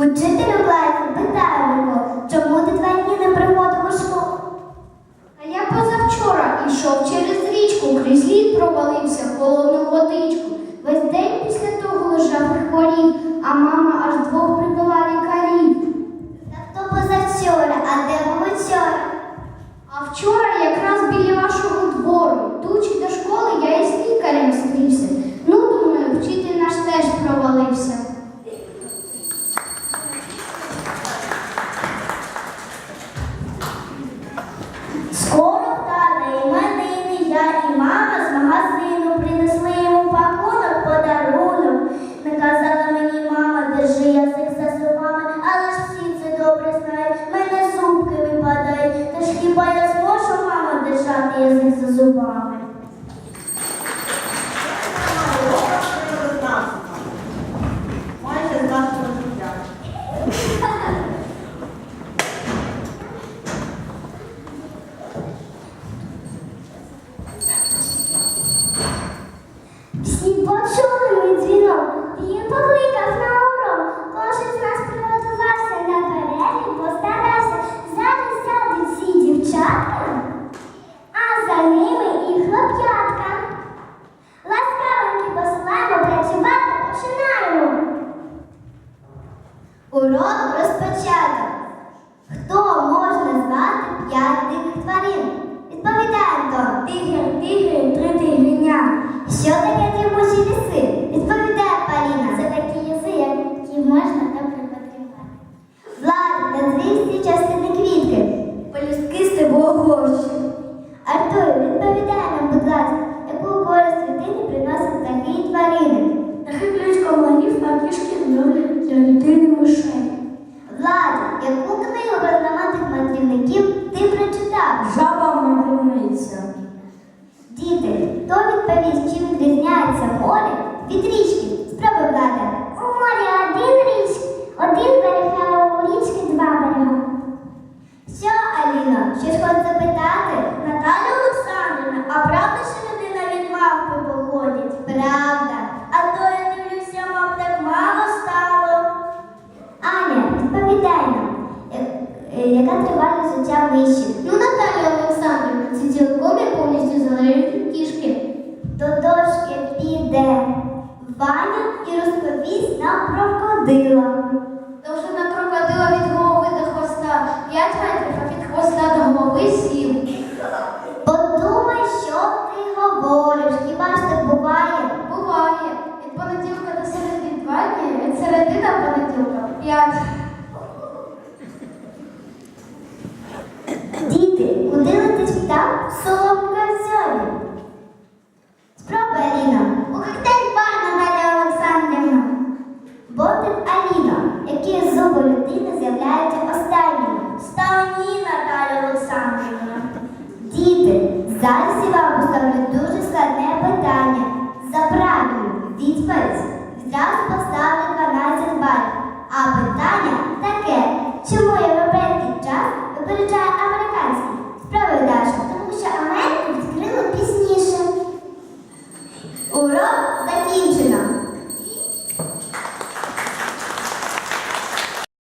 Учителю класу питаємо, чому ти два дні не приходив у школу? А я позавчора йшов через річку, крізь лід провалився в холодну водичку. Весь день після того лежав і хворів, а мама аж двох привела лікарів. Так то позавчора, а де був вчора? А вчора якраз біля вашого двору, йдучи до школи, я із лікарем стрівся. Ну, думаю, вчитель наш теж провалився. Мама, держати язик за зубами? Можна добре потрібати. Влад, назві всі частини квітки. Полюстки стеблогорщі. Артур, відповідай нам, будь ласка, яку користь людині приносять такі тварини? Нахиплюють комарів, а кішки люблять для людини мишей. Влад, яку книгу про знаменитих мандрівників ти прочитав? Жаба мандрівниця. Діти, хто відповість, чим відрізняється море від річки? Життя миші? Ну, Наталя Олександрівна, це цілком і повністю залежить від кішки. До дошки піде Ваня і розповість нам про крокодила. Довжина крокодила від голови до хвоста 5 метрів, а від хвоста до голови 7. Подумай, що ти говориш, хіба ж так буває? Буває. Від понеділка до середи 2 дні, від середи до понеділка 5. Зараз я вам поставлю дуже складне питання. За правильну відповідь відразу поставили 12 балів, а питання